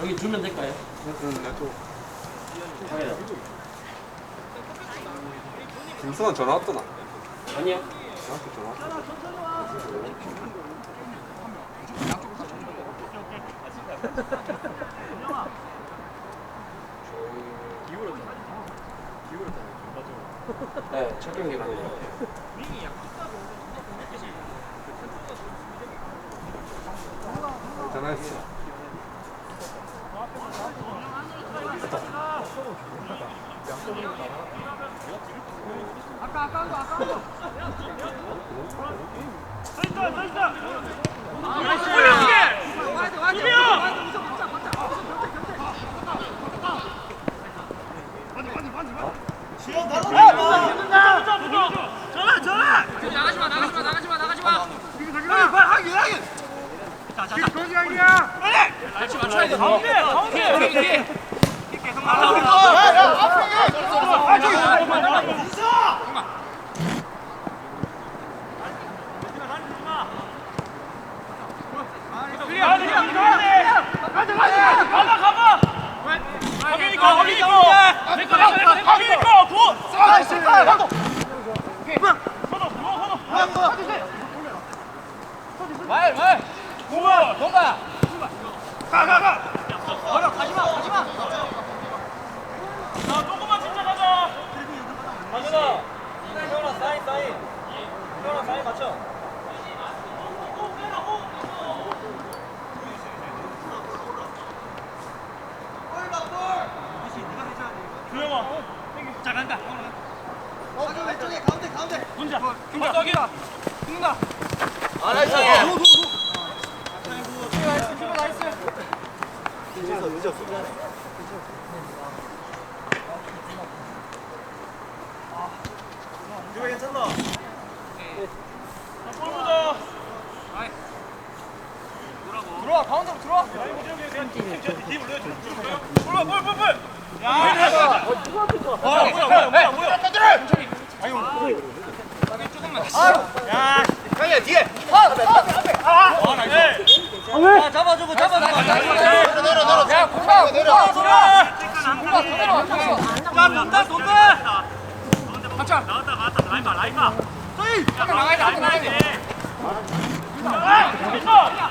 여기 주면 될까요? 김승환 전화 왔더나? 아니요. 나한테 전화 왔더나? 네, 첫 경기 가네요. 전화했어. 나가지 마 나가지 마 나가지 마 나가지 마 같이 맞춰야 돼 가운데 가운데 여기 뒤에 거기 있고 거기 있고 거기 있고 구 말, 말. 동아, 동아. 가, 가, 가. 걸어, 가지마, 가지마. 자, 조금만 진짜 가자. 가준아. 태훈아, 사인, 사인. 태훈아, 사인 맞춰. 주영아. 자, 간다. 어, 왼쪽에 가운데, 가운데. 혼자. 혼자. 저기다. 죽는다. 아, 나이스. 이거 괜찮나? 볼 보자. 들어와 가운데로 들어와. 들어와 볼 볼, 볼. 야, 뭐야 뭐야 뭐야 뭐야. 야, 형이야 뒤에. 아, 나이스. 아, 잡아주고 잡아주고. 내려 내려 내려. 야, 공가 공가 돌아. 공가 돌아. 야, 돈다 돈다. 맞자. 나왔다 나왔다 라이마 라이마. 잠깐 나가야 돼. 나가야 돼. 아.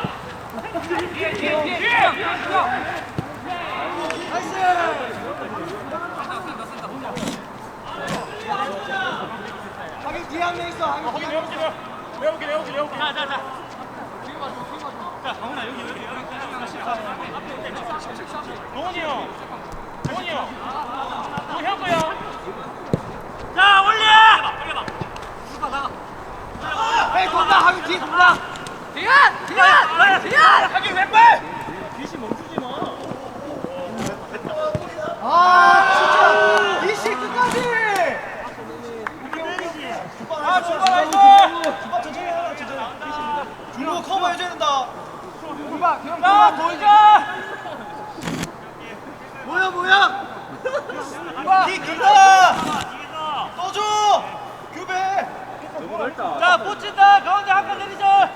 뒤에 뒤에 뒤에. 하긴 뒤에 한 명 있어. 하긴 내어볼게 내어볼게 내어볼게 내어볼게. 자자 자. 자, 강훈아 여기 여기 여기. 동원이 형. 동원이 형. 이거 형 거야. 자, 올려. 올려봐. 올려봐. 나가. 에이, 돈다. 하긴 뒤에 돈다. 뒤안! 뒤안! 뒤안! 하긴 왼발! 뒤시 멈추지 마. 아, 진짜. 이시 끝까지. 아, 출발하이소. 출발 천천히 해라, 천천히. 준호 커버 해줘야 된다. 야, 돌자! 뭐야, 뭐야? 기 길다! 떠줘! 규배! 자, 붙인다! 가운데 한칸 내리자!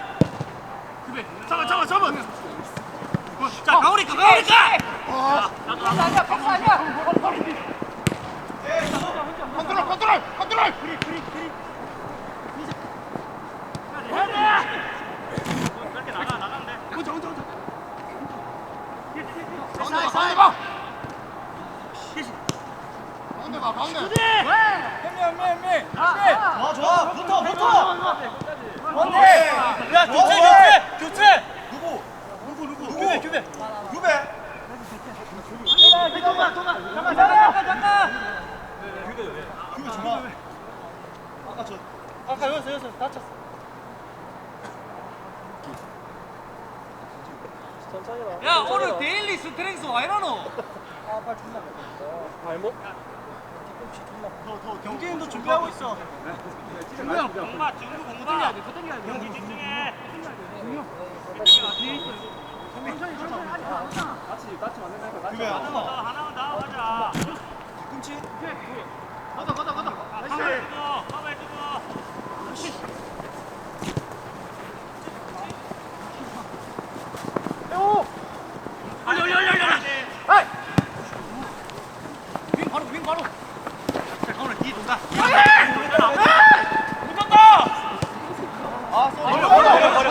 규배, 잡아, 잡아, 잡아! 자, 가오리 가, 가오리 가! 패스 아니야, 패스 아니야! 컨트롤, 컨트롤, 컨트롤! 그리, 그리, 그리. 해야 돼! 그렇게 나가, 나가면 돼. 혼자, 혼자, 혼자. 가운데 봐, 가운데 봐. 가운데 봐, 가운데. 현미, 현미, 현미. 좋아, 좋아. 붙어, 붙어. 뭔데? 야, 교체, 교체, 교체. 누구? 누구, 누구? 규배, 규배. 규배. 잠깐만, 잠깐만. 잠깐, 잠깐, 잠깐. 규배, 규배 좋아. 아까 저, 아까 여기서, 여기서 다쳤어. 야 오늘 데일리 스트렝스 와 이러노? 발목? 더 경진도 준비하고 있어. 준비야. 공마 중구 돼. 경기 집중해. 천천히 천천히 하지 마. 하나만 나와가자. 뒤꿈치. 가자, 가자, 가자. 가만히 두고, 가만히 두고. 빨리, 올려, 올려, 올려. 윙 바로 윙 바로. 자, 강원아, 뒤에 돈다. 붙었다! 아 버려 버려 버려 버려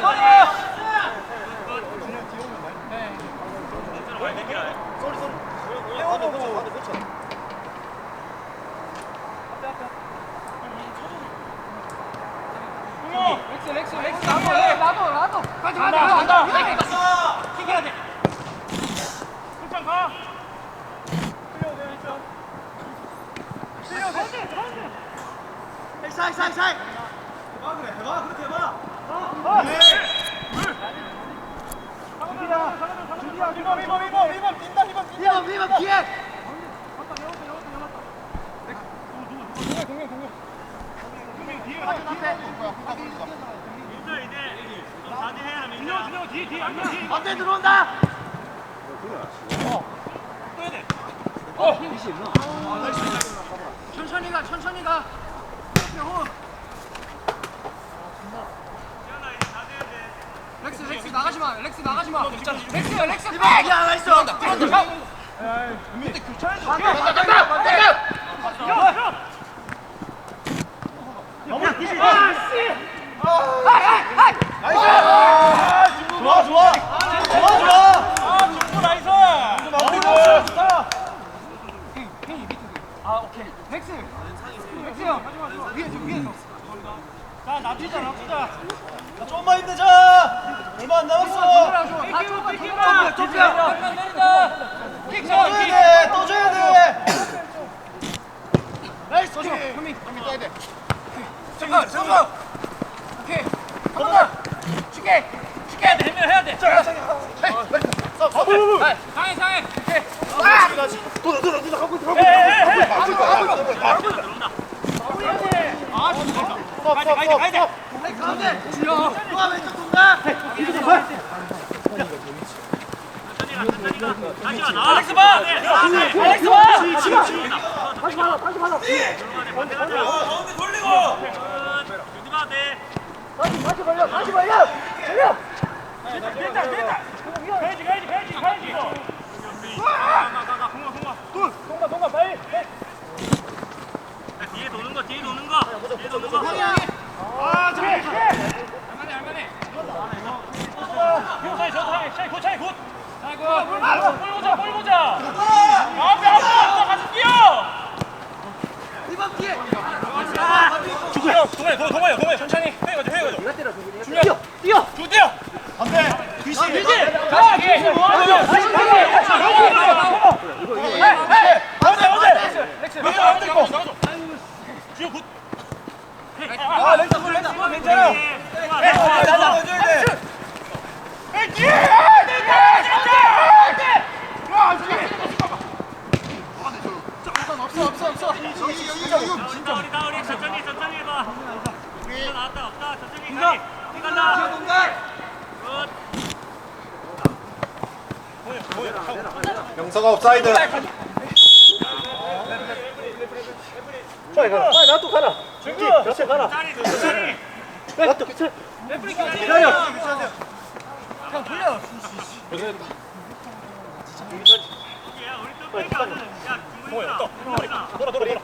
버려. 쏘리 쏘리. 태워도 그렇죠. 그렇죠. 앞에 앞에. 렉스 렉스 렉스 나도 나도 나도 가자 가자 가자 킥해야 돼. 출장 가. 사이 사이 사이 해봐, 그래. 해봐, 그렇게 해봐. 준비야, 리범, 리범, 리범, 리범, 뛴다, 리범, 뛴다. 리범 리범 뒤에 반대 들어온다 돼. 천천히 가 천천히 가. 렉스 렉스 나가지 마 렉스 나가지 마 렉스 렉스 백 야, 나이스 들어온다 근데 교차해줘. 반대 반대 반대 너무 뒤지. 좋아 좋아 좋아 좋아 아, 중구 나이스. 마무리 좋다 아 오케이 렉스 렉스 형 위에 좀 위에 자, 납치자, 납치자. 좀만 힘내자 얼마 안 남았어 다 줘봐, 다 좁혀 킥 떠줘야 돼 떠줘야 돼 나이스 조심 현민 현민 떠야 돼 잠깐 잠깐 오케이 한번 더 쉽게 쉽게 해야 돼 되면 해야 돼. 상해 상해 오케이. 가야 돼, 가야 돼, 가야 돼. 가운데 주여 누가 왼쪽 돈다 다시 와, 나와. 알렉스 봐. 알렉스 봐. 다시 받아, 다시 받아. 가운데 돌리고. 조심해야 돼. 다시 벌려 다시 벌려 벌려 됐다, 됐다. 가야지, 가야지, 가야지, 가야지. 가, 가, 가, 공마, 공마. 돌, 동가, 동가, 빨리. 뒤에 도는 거, 뒤에 도는 거. 뒤에 도는 거. 아, 저기. 할만해 할만해 샤이, 저 샤이, 샤이, 굿, 샤이, 굿. 샤이, 굿. 볼 보자, 볼 보자. 앞에, 앞에, 앞에, 같이 뛰어. 이번 뒤에 형, 동아야, 동아, 동아야, 동아야, 천천히. 해가지고, 해가지고. 네가 때려, 중이야. 뛰어, 뛰어. 주 뛰어. 안 돼. 귀신. 귀신. 가, 귀신. 어제, 어제. 렉스, 렉스, 렉스 있고. 주요 굿. 아, 렉스, 렉스, 렉스, 괜찮아. 나 잡아줘야 돼. 에이, 뒤에! 됐다, 됐다! 없어 없어 없어 진짜 우리 다 우리 천천히 천천히 해봐. 우리 나왔다 없다 천천히 가지. 이간다. 굿. 영서가 옵사이드. 준규. 그렇지 가라. 천천히. 레프리 기다려. 그냥 돌려 야 우리 또 빼기 안 돼. 야 김문이다. 돌아 돌아.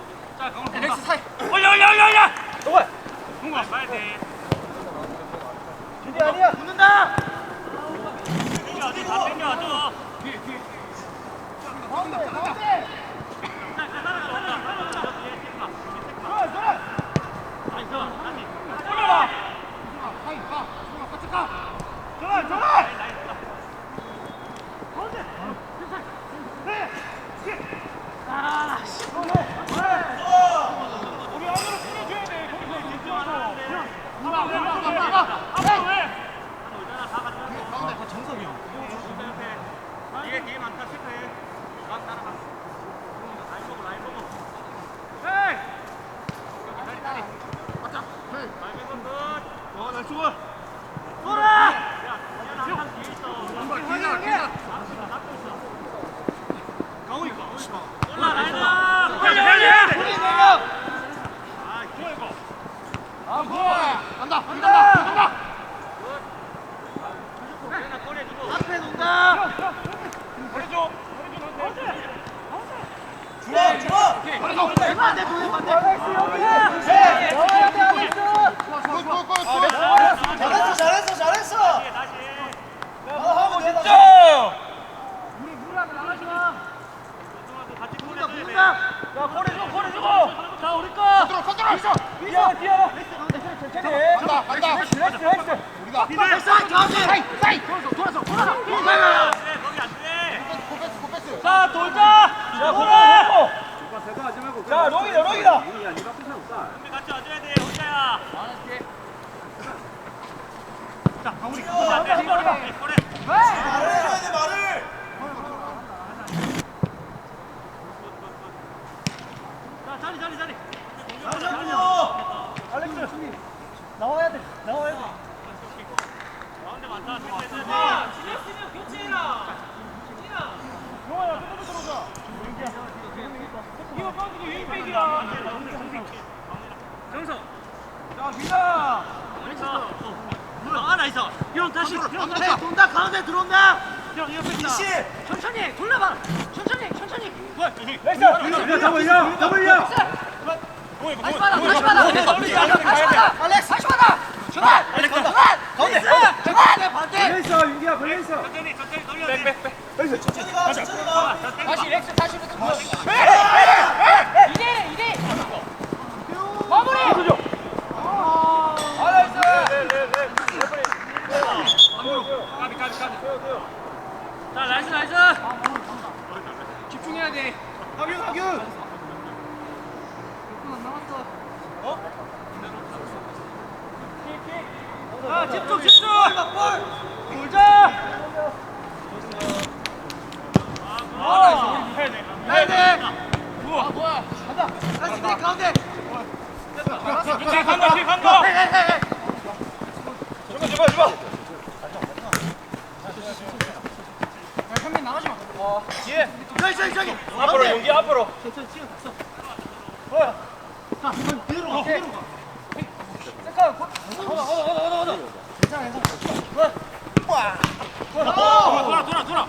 가. 야, 거리 주고, 거리 주고. 자, 우리 거. 컨트롤, 컨트롤. 있어. 뛰어, 뛰어. 간다, 간다. 헬스, 헬스, 헬스. 우리가. 사이, 아, 아, 사이, 사이. 돌아서, 돌아서, 돌아서. 네, 돌아서. 네, 거기 안 돼. 코패스, 코패스. 자, 돌자. 야, 돌아. 자, 롱이다, 롱이다. 우리 같이 와줘야 돼, 혼자야. 자, 우리. 자, 한번 해봐. 그래. 자리 자리 자리. 자리 잡고. 알렉스 나와야 돼. 나와야 돼. 가운데 맞다. 네, 네, 네. 진아, 진아 교체해라. 진아. 영아야, 끝까지 들어오자. 이거 빠지고 윙백이야. 아, 정석. 자, 기자. 어, 어. 아, 나이스. 형 다시. 형 다시. 돈다 가운데 들어온다. 형 이거 뺐다. 다시 받아 다시. 걸려있어 윤기야 걸려있어 다시 렉스 다시 이대 이대. 마무리. 자 나이스 나이스. 집중해야 돼. 하균 하균 아 집중 집중. 돌자. 해야 돼. 아 뭐야? 간다. 다시 내 가운데. 뒤에 간다 뒤에 간다 헤헤헤. 줘봐 줘봐 줘봐 현민 나가지 마. 뒤에 저기 저기 저기. 앞으로 윤기 앞으로 자 이건 그대로 가. 그대로 가. 잠깐. 얻어 얻어 얻어 얻어. 괜찮아 괜찮아. 돌아 돌아 돌아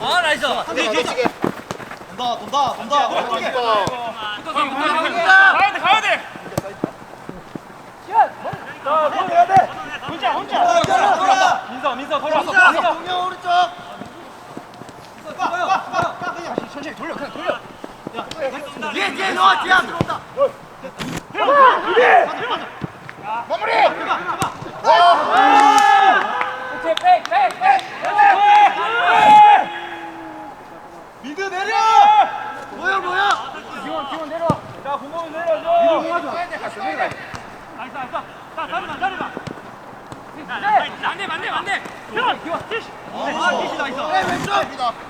아 나이스. 돈다 돈다 돈다 갑니다. 가야 돼 가야 돼 자, 손 해야 돼. 혼자, 혼자. 돌아, 돌아. 민서, 민서, 돌아. 민서. 동료 오른쪽. 천천히 돌려 그냥 돌려. 뒤에 뒤에 넣어 뒤에 안 들어온다. 마무리. 오케이 백백백 미드 내려. 뭐야 뭐야? 기원 기원 내려와. 자, 공공이 내려줘. 알았어 알았어. 자 자리만 자리만. 안돼 안돼 안돼. 기원 기원 티시. 아 티시 나 있어. 네 왼쪽.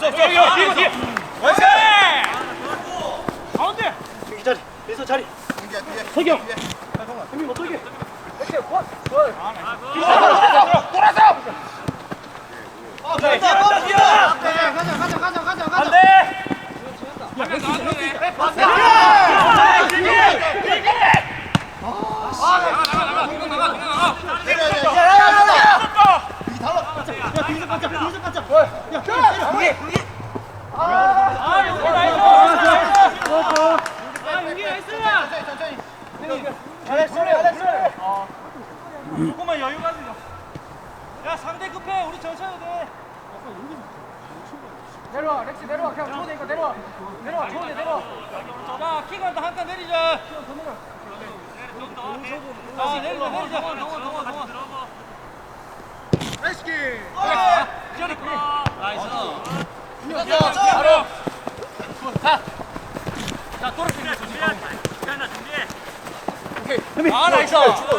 저, 저, 뒤에, 뒤에. 나이스. 가운데. 여기 자리. 민서 자리. 석영. 형님 어떻게? 아, 돌아서. 돌아서. 뒤에. 가자, 가자, 가자, 가자, 가자, 가자. 안 돼. 아, 여기 나이스. 아, 여기 나이스야. 잘했어, 잘했어. 조금만 여유 가지자. 야, 상대 급해. 우리 천천히 돼. 내려와, 렉시 내려와. 그냥 초대 이거 내려와. 내려와, 초대 내려와. 자, 키가 한칸 내리자. 자, 내리자, 내리자. 레스키. 지현이 나이스. 바로. 자, 돌아주면 준비해. 준비한다, 준비해. 아, 나이스.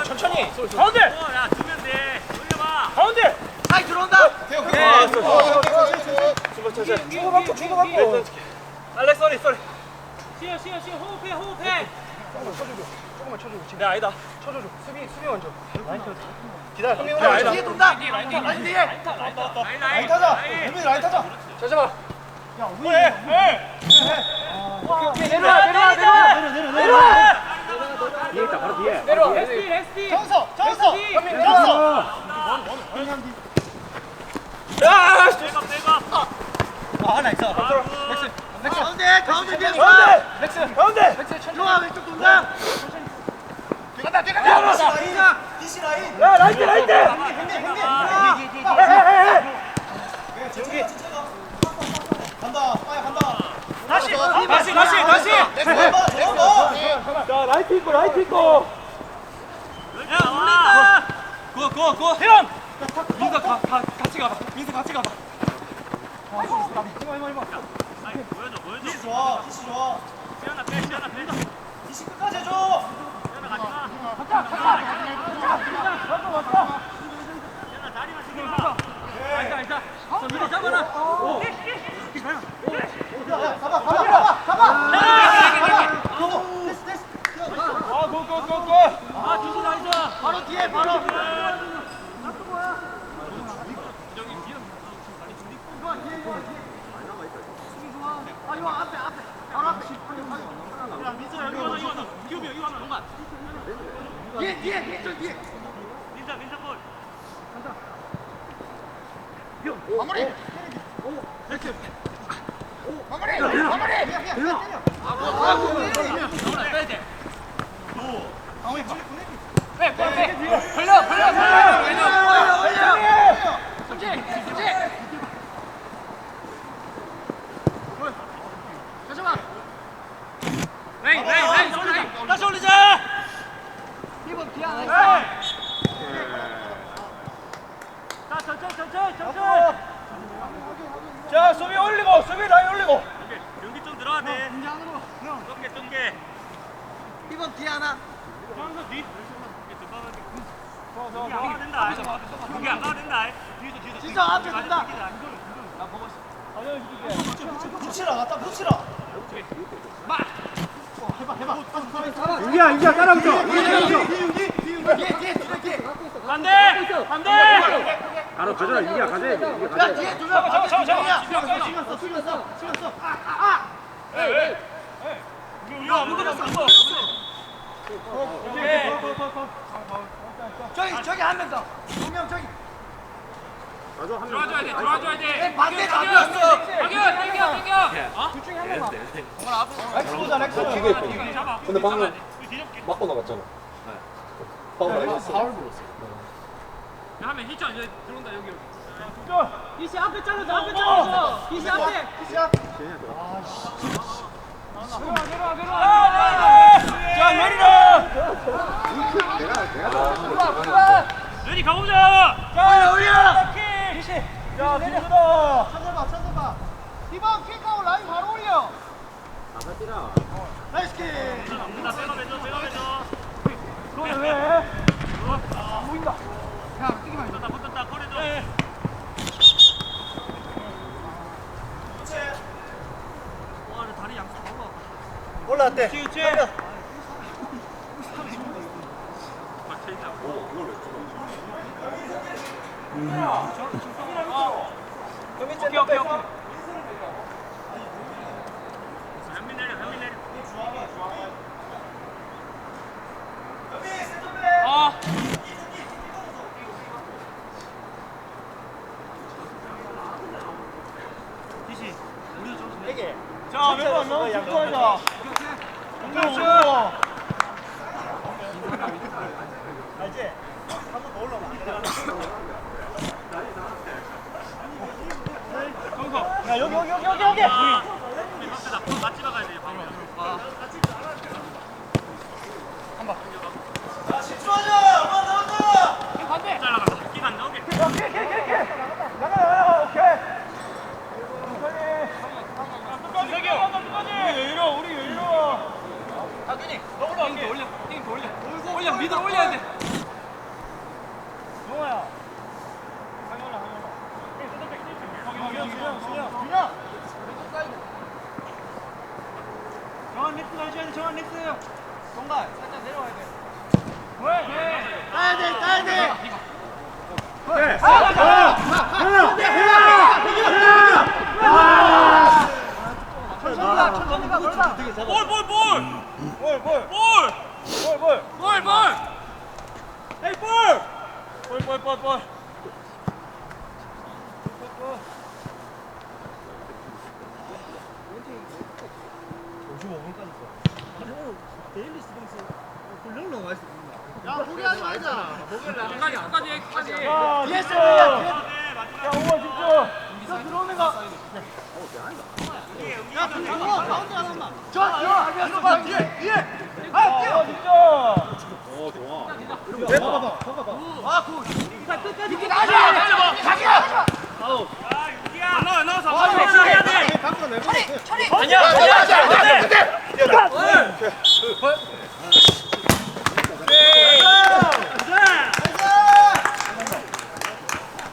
천천히. 가운데. 야, 주면 돼. 돌려봐. 가운데. 사이 들어온다. 네. 주고받고, 주고받고. 알렉, 쏘리, 쏘리. 쉬어, 쉬어, 쉬어. 호흡해, 호흡해. 조금만 쳐줘. 네, 아니다. 쳐줘줘. 수비, 수비 먼저. 기다려. 네, 아니다. 뒤에 돈다. 아니 뒤에. 라인 타자. 혜민이 라인 타자. 잠깐만. 해, 해. 내려와, 내려와, 내려와. 내려와. 내려와. 레스티, 레스티. 정서, 정서. 현민 내려와. 야! 백업 백업 아, 하나 있어. 렉스. 가운데, 가운데 뒤에 가운데! 렉스. 가운데! 렉스 천천히. 왼쪽 돈다. 간다, 뛰간다. 야, 라이트, 라이트! 다시, 다시, 다시, 다시! 자, 라이트 있고, 라이트 있고! 야, 올린다! 고, 고, 고! 혜연! 민서 가, 가, 같이 가봐. 민서 같이 가봐. 바로 뒤에 바로. 뒤에 뒤에 민철 뒤에. 마무리. 마무리. 마무리. 빼, 빼, 빼. 벌려, 벌려, 벌려. 벌려, 벌려. 손지, 손지. 잠시만. 웨이, 웨이, 웨이, 손 웨이. 다시 올리자. 이번 기아 나이스. 자, 천천히, 천천히, 천천히. 자, 수비 올리고, 수비 라인 올리고. 경기 좀 들어야 돼. 공장으로. 형, 좁게 좁게. 이번 기아 나. 항상 뒤. 이렇게 좀 가면 돼. 경기 안 가도 된다. 경기 안 가도 된다. 뒤에서 뒤에서. 진짜 앞에 된다. 붙이라, 갖다 붙이라. 유기야 유기야 따라붙어 뒤에 뒤에 뒤에 뒤에. 반대. 반대. 바로 가져라 유기야 가져야 돼 유기야 야 가져야 돼 뒤에 두 명. 잡아, 잡아, 잡아. 죽였어, 죽였어, 죽였어. 아, 아, 우리가 아무것도 없어. 아. 저기 저기 한 명 더. 두명 저기. 들어와줘야 돼. 들어와줘야 돼. 반대 잡혔어. 당겨, 당겨, 당겨. 어? 렉스 보자, 렉스. 뒤에 잡아. 근데 방금. 맞고 나갔잖아. 파울 아니었어? 파울 불었어. 하면 희자 이제 들어온다 여기. 이시 앞에 잘라줘, 앞에 잘라줘. 이시 앞에. 자, 내리라. 레디 가보자. 자, 올려. 자, 뒤로. 찾아봐, 찾아봐. 이번 킥하고 라인 바로 올려. 나이스 킥. 나 백업해줘, 백업해줘. 그거는 왜? 안 보인다. 야, 뛰기만 해. 붙었다, 붙었다, 꺼내줘. 와, 내 다리 양쪽 너무 아파. 올라왔대. 오케이, 오케이, 오케이. 내려, 내려. 아. 디시, 우리도 좀 이게. 자, 몇번 넣어. 양보하자. 양보하자. 알지? 한 번 더 올라오면 안 돼. 야, 여기, 여기, 여기, 여기, 여기. 아, 우리 갑시다. 맛집 가야 돼, 바로. 자, 집중하자. 한번 나온다. 반대. 잘라가. 끼가 안 나오게. 오케이, 오케이, 오케이, 오케이. 나가, 나가, 오케이. 천천히. 끝까지, 끝까지. 이리로, 우리 이리로. 다균이. 너 올라갈게. 올려, 힘 올려. 올려, 미들 올려야 돼. 동호야. 강이 올라, 강이 올라. 수영, 수영, 수영. 준영. 정한 렉스 가줘야 돼, 정한 렉스. 정갈. 살짝 내려와야 돼. 왜? 따야 돼, 따야 돼. 천천히 가, 천천히 가, 놀라. 볼, 볼, 볼. 볼, 볼, 볼. 볼, 볼. 볼, 볼. 에이, 볼! 볼, 볼, 볼, 볼. 야, 포기하지 말자. 끝까지, 끝까지, 끝까지. 야, 뒤에 집중! 있어, 야, 네, 마지막. 우와, 집중! 저 들어오는 거. 아니야.